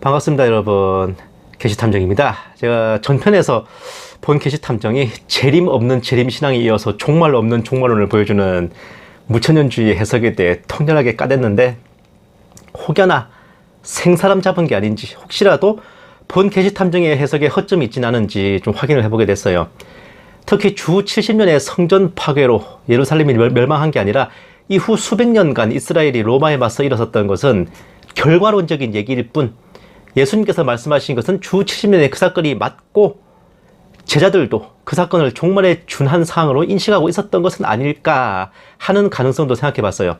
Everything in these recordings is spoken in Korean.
반갑습니다, 여러분. 게시탐정입니다. 제가 전편에서 본 게시탐정이 재림 없는 재림 신앙에 이어서 종말 없는 종말론을 보여주는 무천년주의 해석에 대해 통렬하게 까댔는데 혹여나 생사람 잡은 게 아닌지 혹시라도 본 게시탐정의 해석에 허점이 있진 않은지 좀 확인을 해보게 됐어요. 특히 주 70년의 성전 파괴로 예루살렘이 멸- 멸망한 게 아니라 이후 수백 년간 이스라엘이 로마에 맞서 일어섰던 것은 결과론적인 얘기일 뿐 예수님께서 말씀하신 것은 주 70년의 그 사건이 맞고 제자들도 그 사건을 종말에 준한 사항으로 인식하고 있었던 것은 아닐까 하는 가능성도 생각해 봤어요.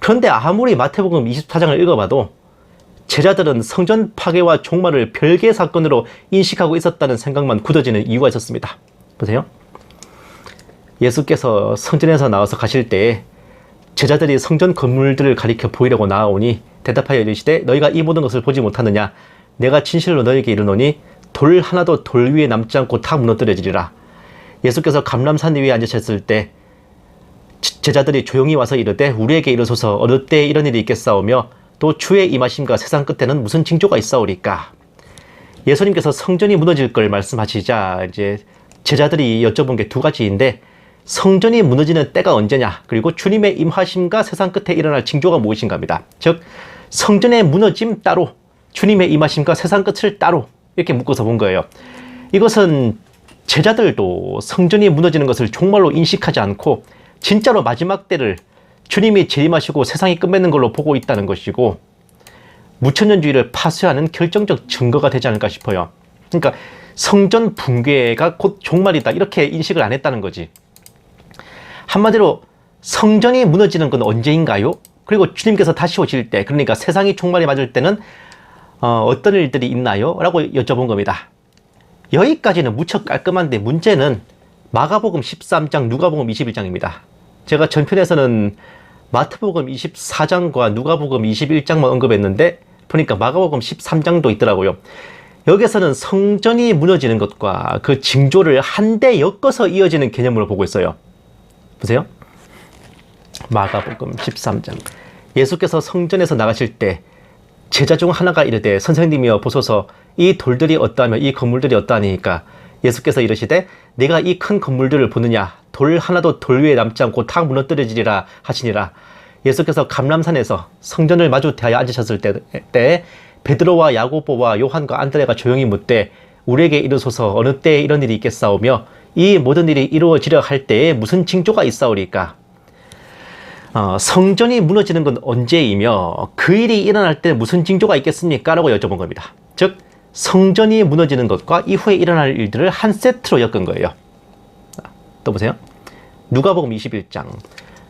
그런데 아무리 마태복음 24장을 읽어봐도 제자들은 성전 파괴와 종말을 별개의 사건으로 인식하고 있었다는 생각만 굳어지는 이유가 있었습니다. 보세요. 예수께서 성전에서 나와서 가실 때에 제자들이 성전 건물들을 가리켜 보이려고 나아오니 대답하여 이르시되 너희가 이 모든 것을 보지 못하느냐? 내가 진실로 너희에게 이르노니 돌 하나도 돌 위에 남지 않고 다 무너뜨려지리라. 예수께서 감람산 위에 앉으셨을 때 지- 제자들이 조용히 와서 이르되 우리에게 이르소서 어느 때에 이런 일이 있겠사오며 또 주의 임하심과 세상 끝에는 무슨 징조가 있사오리까? 예수님께서 성전이 무너질 걸 말씀하시자 이제 제자들이 여쭤본 게 두 가지인데 성전이 무너지는 때가 언제냐? 그리고 주님의 임하심과 세상 끝에 일어날 징조가 무엇인가입니다. 즉 성전의 무너짐 따로 주님의 임하심과 세상 끝을 따로 이렇게 묶어서 본 거예요. 이것은 제자들도 성전이 무너지는 것을 종말로 인식하지 않고 진짜로 마지막 때를 주님이 재림하시고 세상이 끝맺는 걸로 보고 있다는 것이고 무천년주의를 파쇄하는 결정적 증거가 되지 않을까 싶어요. 그러니까 성전 붕괴가 곧 종말이다 이렇게 인식을 안 했다는 거지. 한마디로 성전이 무너지는 건 언제인가요? 그리고 주님께서 다시 오실 때, 그러니까 세상이 종말이 맞을 때는 어, 떤 일들이 있나요? 라고 여쭤본 겁니다. 여기까지는 무척 깔끔한데 문제는 마가복음 13장, 누가복음 21장입니다. 제가 전편에서는 마태복음 24장과 누가복음 21장만 언급했는데 보니까 마가복음 13장도 있더라고요. 여기서는 성전이 무너지는 것과 그 징조를 한데 엮어서 이어지는 개념으로 보고 있어요. 보세요. 마가복음 13장. 예수께서 성전에서 나가실 때 제자 중 하나가 이르되 선생님이여 보소서 이 돌들이 어떠하며 이 건물들이 어떠하니까? 예수께서 이르시되 내가 이 큰 건물들을 보느냐? 돌 하나도 돌 위에 남지 않고 다 무너뜨려지리라 하시니라. 예수께서 감람산에서 성전을 마주 대하여 앉으셨을 때, 때 베드로와 야고보와 요한과 안드레가 조용히 묻되 우리에게 이르소서 어느 때에 이런 일이 있겠사오며 이 모든 일이 이루어지려 할 때에 무슨 징조가 있사오리까 어, 성전이 무너지는 건 언제이며 그 일이 일어날 때 무슨 징조가 있겠습니까? 라고 여쭤본 겁니다. 즉 성전이 무너지는 것과 이후에 일어날 일들을 한 세트로 엮은 거예요. 아, 또 보세요. 누가복음 21장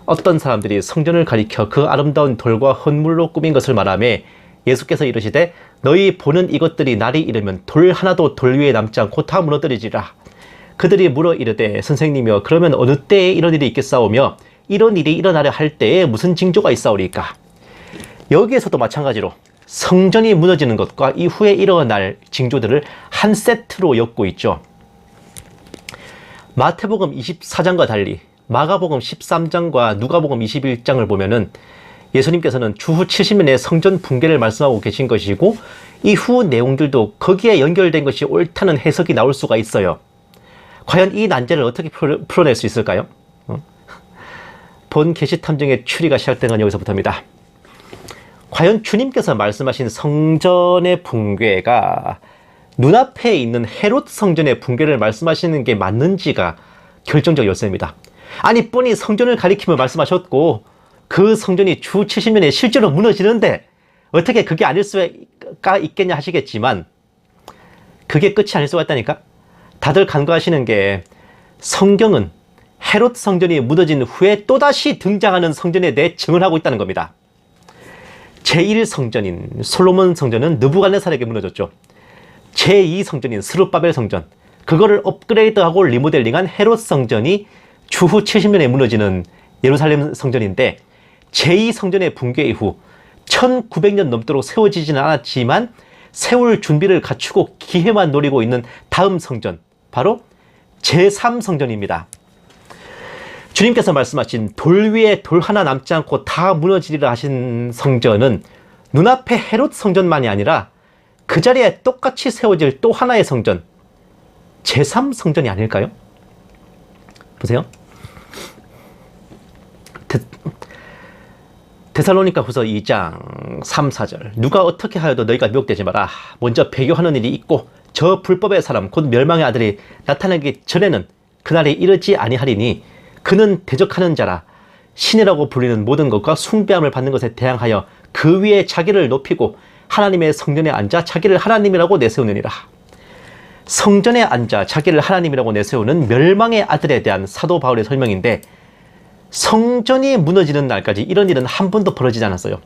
어떤 사람들이 성전을 가리켜 그 아름다운 돌과 헌물로 꾸민 것을 말하며 예수께서 이르시되 너희 보는 이것들이 날이 이르면 돌 하나도 돌 위에 남지 않고 다 무너뜨리지라 그들이 물어 이르되 선생님이여 그러면 어느 때에 이런 일이 있겠사오며 이런 일이 일어나려 할 때에 무슨 징조가 있사오리까 여기에서도 마찬가지로 성전이 무너지는 것과 이후에 일어날 징조들을 한 세트로 엮고 있죠. 마태복음 24장과 달리 마가복음 13장과 누가복음 21장을 보면은 예수님께서는 주후 70년의 성전 붕괴를 말씀하고 계신 것이고 이후 내용들도 거기에 연결된 것이 옳다는 해석이 나올 수가 있어요. 과연 이 난제를 어떻게 풀어- 풀어낼 수 있을까요? 어? 본 게시 탐정의 추리가 시작된 건 여기서부터입니다. 과연 주님께서 말씀하신 성전의 붕괴가 눈앞에 있는 헤롯 성전의 붕괴를 말씀하시는 게 맞는지가 결정적 열쇠입니다. 아니 뻔히 성전을 가리키며 말씀하셨고 그 성전이 주 70년에 실제로 무너지는데 어떻게 그게 아닐 수가 있겠냐 하시겠지만 그게 끝이 아닐 수가 있다니까 다들 간과하시는 게 성경은 헤롯 성전이 무너진 후에 또다시 등장하는 성전에 대해 증언하고 있다는 겁니다. 제1성전인 솔로몬 성전은 느부갓네살에게 무너졌죠. 제2성전인 스룹바벨 성전 그거를 업그레이드하고 리모델링한 헤롯 성전이 주후 70년에 무너지는 예루살렘 성전인데 제2성전의 붕괴 이후 1900년 넘도록 세워지지는 않았지만 세울 준비를 갖추고 기회만 노리고 있는 다음 성전 바로 제3성전입니다. 주님께서 말씀하신 돌 위에 돌 하나 남지 않고 다 무너지리라 하신 성전은 눈앞에 헤롯 성전만이 아니라 그 자리에 똑같이 세워질 또 하나의 성전, 제3성전이 아닐까요? 보세요. 데, 데살로니가 후서 2장 3, 4절 누가 어떻게 하여도 너희가 미혹되지 마라. 먼저 배교하는 일이 있고 저 불법의 사람 곧 멸망의 아들이 나타나기 전에는 그날이 이르지 아니하리니 그는 대적하는 자라 신이라고 불리는 모든 것과 숭배함을 받는 것에 대항하여 그 위에 자기를 높이고 하나님의 성전에 앉아 자기를 하나님이라고 내세우느니라. 성전에 앉아 자기를 하나님이라고 내세우는 멸망의 아들에 대한 사도 바울의 설명인데 성전이 무너지는 날까지 이런 일은 한 번도 벌어지지 않았어요.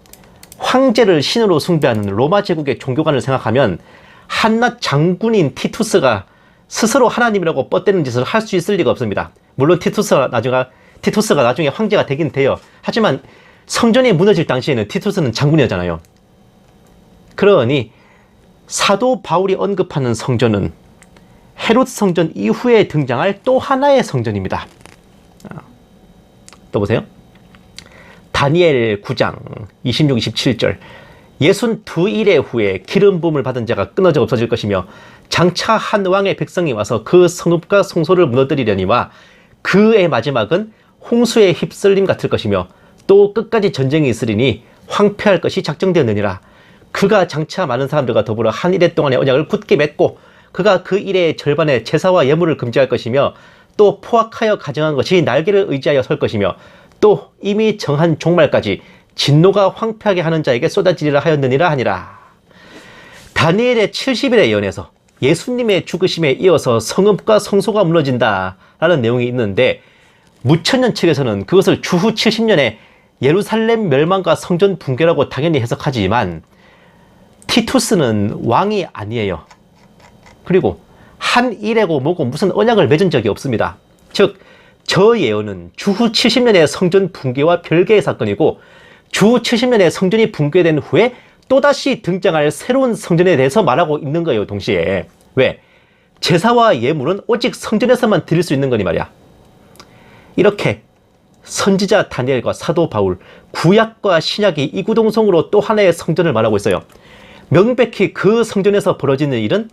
황제를 신으로 숭배하는 로마 제국의 종교관을 생각하면 한낱 장군인 티투스가 스스로 하나님이라고 뻗대는 짓을 할 수 있을 리가 없습니다. 물론 티투스가 나중에 티투스가 나중에 황제가 되긴 돼요. 하지만 성전이 무너질 당시에는 티투스는 장군이었잖아요. 그러니 사도 바울이 언급하는 성전은 헤롯 성전 이후에 등장할 또 하나의 성전입니다. 또 보세요. 다니엘 9장 26, 27절 예순 두 일의 후에 기름 부음을 받은 자가 끊어져 없어질 것이며 장차 한 왕의 백성이 와서 그 성읍과 성소를 무너뜨리려니와 그의 마지막은 홍수의 휩쓸림 같을 것이며 또 끝까지 전쟁이 있으리니 황폐할 것이 작정되느니라. 그가 장차 많은 사람들과 더불어 한 일해 동안의 언약을 굳게 맺고 그가 그 일의 절반의 제사와 예물을 금지할 것이며 또 포악하여 가정한 것이 날개를 의지하여 설 것이며 또 이미 정한 종말까지 진노가 황폐하게 하는 자에게 쏟아지리라 하였느니라 하니라. 다니엘의 70일의 예언에서 예수님의 죽으심에 이어서 성읍과 성소가 무너진다 라는 내용이 있는데 무천년 책에서는 그것을 주후 70년에 예루살렘 멸망과 성전 붕괴라고 당연히 해석하지만 티투스는 왕이 아니에요. 그리고 한 일에고 뭐고 무슨 언약을 맺은 적이 없습니다. 즉, 저 예언은 주후 70년의 성전 붕괴와 별개의 사건이고 주후 70년의 성전이 붕괴된 후에 또다시 등장할 새로운 성전에 대해서 말하고 있는 거예요, 동시에. 왜? 제사와 예물은 오직 성전에서만 드릴 수 있는 거니 말이야. 이렇게 선지자 다니엘과 사도 바울, 구약과 신약이 이구동성으로 또 하나의 성전을 말하고 있어요. 명백히 그 성전에서 벌어지는 일은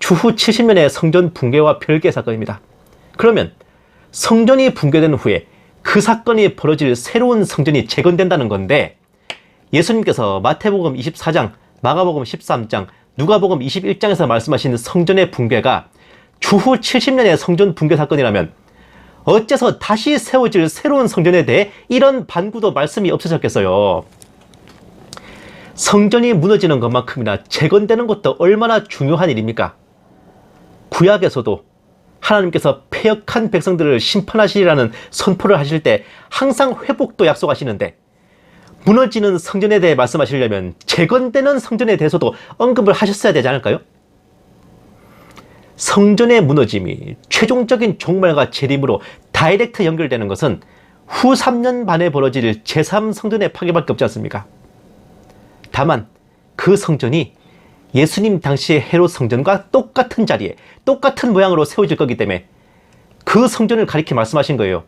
주후 70년의 성전 붕괴와 별개 사건입니다. 그러면 성전이 붕괴된 후에 그 사건이 벌어질 새로운 성전이 재건된다는 건데 예수님께서 마태복음 24장, 마가복음 13장, 누가복음 21장에서 말씀하신 성전의 붕괴가 주후 70년의 성전 붕괴 사건이라면 어째서 다시 세워질 새로운 성전에 대해 이런 반구도 말씀이 없으셨겠어요. 성전이 무너지는 것만큼이나 재건되는 것도 얼마나 중요한 일입니까? 구약에서도 하나님께서 폐역한 백성들을 심판하시리라는 선포를 하실 때 항상 회복도 약속하시는데 무너지는 성전에 대해 말씀하시려면 재건되는 성전에 대해서도 언급을 하셨어야 되지 않을까요? 성전의 무너짐이 최종적인 종말과 재림으로 다이렉트 연결되는 것은 후 3년 반에 벌어질 제3성전의 파괴밖에 없지 않습니까? 다만 그 성전이 예수님 당시의 헤롯 성전과 똑같은 자리에 똑같은 모양으로 세워질 거기 때문에 그 성전을 가리켜 말씀하신 거예요.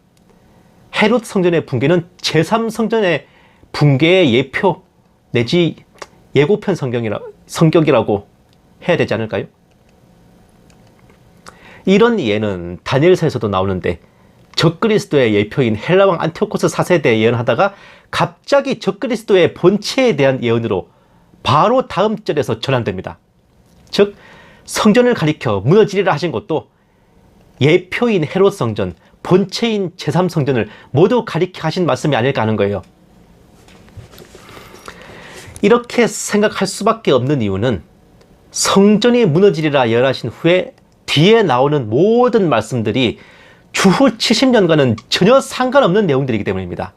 헤롯 성전의 붕괴는 제3성전의 붕괴의 예표 내지 예고편 성경이라, 성격이라고 해야 되지 않을까요? 이런 예는 다니엘서에서도 나오는데 적그리스도의 예표인 헬라왕 안티오코스 4세대에 예언하다가 갑자기 적그리스도의 본체에 대한 예언으로 바로 다음 절에서 전환됩니다. 즉 성전을 가리켜 무너지리라 하신 것도 예표인 헤롯 성전, 본체인 제3성전을 모두 가리켜 하신 말씀이 아닐까 하는 거예요. 이렇게 생각할 수밖에 없는 이유는 성전이 무너지리라 예언하신 후에 뒤에 나오는 모든 말씀들이 주후 70년과는 전혀 상관없는 내용들이기 때문입니다.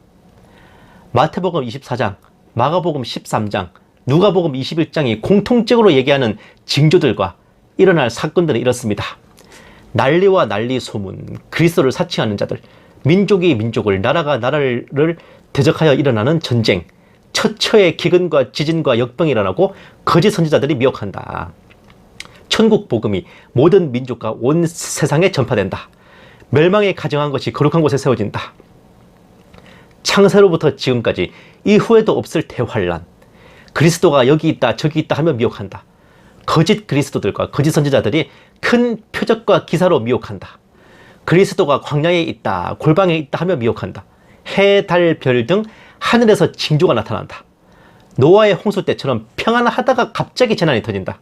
마태복음 24장, 마가복음 13장, 누가복음 21장이 공통적으로 얘기하는 징조들과 일어날 사건들은 이렇습니다. 난리와 난리 소문, 그리스도를 사칭하는 자들, 민족이 민족을, 나라가 나라를 대적하여 일어나는 전쟁, 처처의 기근과 지진과 역병이 일어나고 거짓 선지자들이 미혹한다. 천국 복음이 모든 민족과 온 세상에 전파된다. 멸망에 가정한 것이 거룩한 곳에 세워진다. 창세로부터 지금까지 이후에도 없을 대환란. 그리스도가 여기 있다 저기 있다 하며 미혹한다. 거짓 그리스도들과 거짓 선지자들이 큰 표적과 기사로 미혹한다. 그리스도가 광야에 있다, 골방에 있다 하며 미혹한다. 해, 달, 별 등 하늘에서 징조가 나타난다. 노아의 홍수 때처럼 평안하다가 갑자기 재난이 터진다.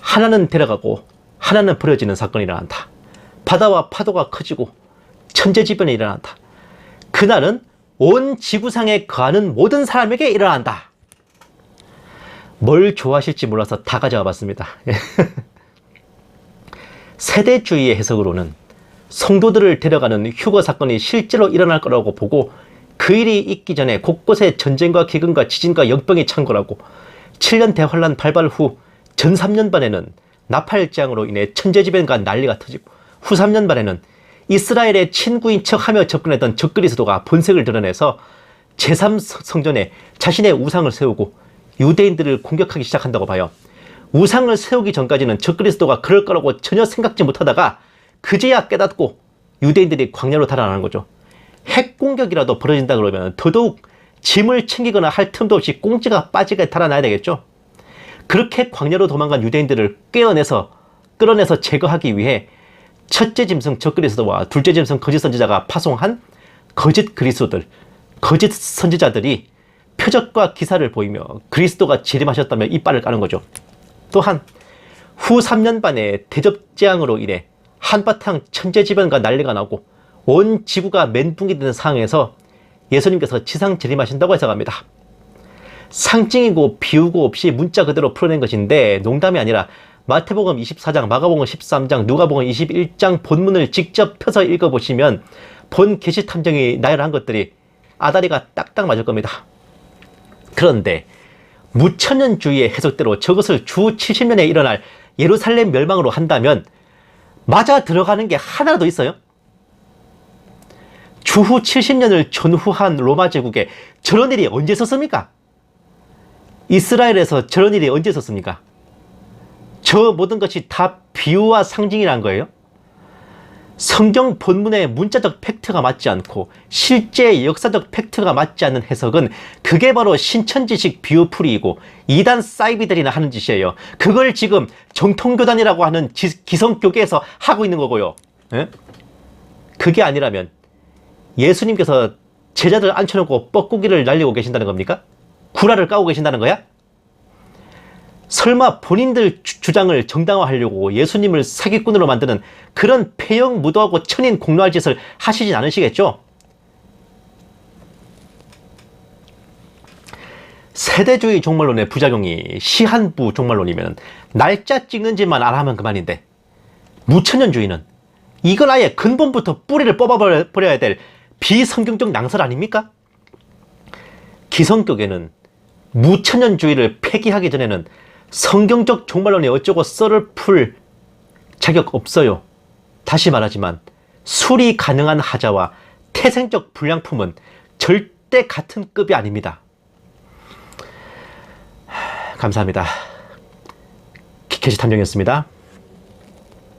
하나는 데려가고 하나는 버려지는 사건이 일어난다. 바다와 파도가 커지고 천재지변이 일어난다. 그날은 온 지구상에 거하는 모든 사람에게 일어난다. 뭘 좋아하실지 몰라서 다 가져와 봤습니다. 세대주의의 해석으로는 성도들을 데려가는 휴거 사건이 실제로 일어날 거라고 보고 그 일이 있기 전에 곳곳에 전쟁과 기근과 지진과 역병이 창궐하고 7년 대환란 발발 후 전 3년 반에는 나팔장으로 인해 천재지변과 난리가 터지고 후 3년 반에는 이스라엘의 친구인 척하며 접근했던 적그리스도가 본색을 드러내서 제3성전에 자신의 우상을 세우고 유대인들을 공격하기 시작한다고 봐요. 우상을 세우기 전까지는 적그리스도가 그럴 거라고 전혀 생각지 못하다가 그제야 깨닫고 유대인들이 광야로 달아나는 거죠. 핵 공격이라도 벌어진다 그러면 더더욱 짐을 챙기거나 할 틈도 없이 꽁지가 빠지게 달아나야 되겠죠. 그렇게 광야로 도망간 유대인들을 깨어내서 끌어내서 제거하기 위해 첫째 짐승 적그리스도와 둘째 짐승 거짓 선지자가 파송한 거짓 그리스도들, 거짓 선지자들이 표적과 기사를 보이며 그리스도가 재림하셨다며 이빨을 까는 거죠. 또한 후 3년 반의 대접재앙으로 인해 한바탕 천재지변과 난리가 나고 온 지구가 멘붕이 되는 상황에서 예수님께서 지상 재림하신다고 해석합니다. 상징이고 비우고 없이 문자 그대로 풀어낸 것인데 농담이 아니라 마태복음 24장, 마가복음 13장, 누가복음 21장 본문을 직접 펴서 읽어보시면 본 계시 탐정이 나열한 것들이 아다리가 딱딱 맞을 겁니다. 그런데 무천년주의의 해석대로 저것을 주 70년에 일어날 예루살렘 멸망으로 한다면 맞아 들어가는 게 하나라도 있어요? 주후 70년을 전후한 로마 제국에 저런 일이 언제 있었습니까? 이스라엘에서 저런 일이 언제 있었습니까? 저 모든 것이 다 비유와 상징이란 거예요? 성경 본문의 문자적 팩트가 맞지 않고 실제 역사적 팩트가 맞지 않는 해석은 그게 바로 신천지식 비유풀이이고 이단 사이비들이나 하는 짓이에요. 그걸 지금 정통교단이라고 하는 지- 기성교계에서 하고 있는 거고요. 예? 그게 아니라면 예수님께서 제자들 앉혀놓고 뻐꾸기를 날리고 계신다는 겁니까? 구라를 까고 계신다는 거야? 설마 본인들 주- 주장을 정당화하려고 예수님을 사기꾼으로 만드는 그런 폐영 무도하고 천인 공로할 짓을 하시진 않으시겠죠? 세대주의 종말론의 부작용이 시한부 종말론이면 날짜 찍는 짓만 알아하면 그만인데 무천년주의는 이걸 아예 근본부터 뿌리를 뽑아버려야 될 비성경적 낭설 아닙니까? 기성교계는 무천년주의를 폐기하기 전에는 성경적 종말론이 어쩌고 썰을 풀 자격 없어요. 다시 말하지만 수리 가능한 하자와 태생적 불량품은 절대 같은 급이 아닙니다. 하, 감사합니다. 기- 게시 탐정이었습니다.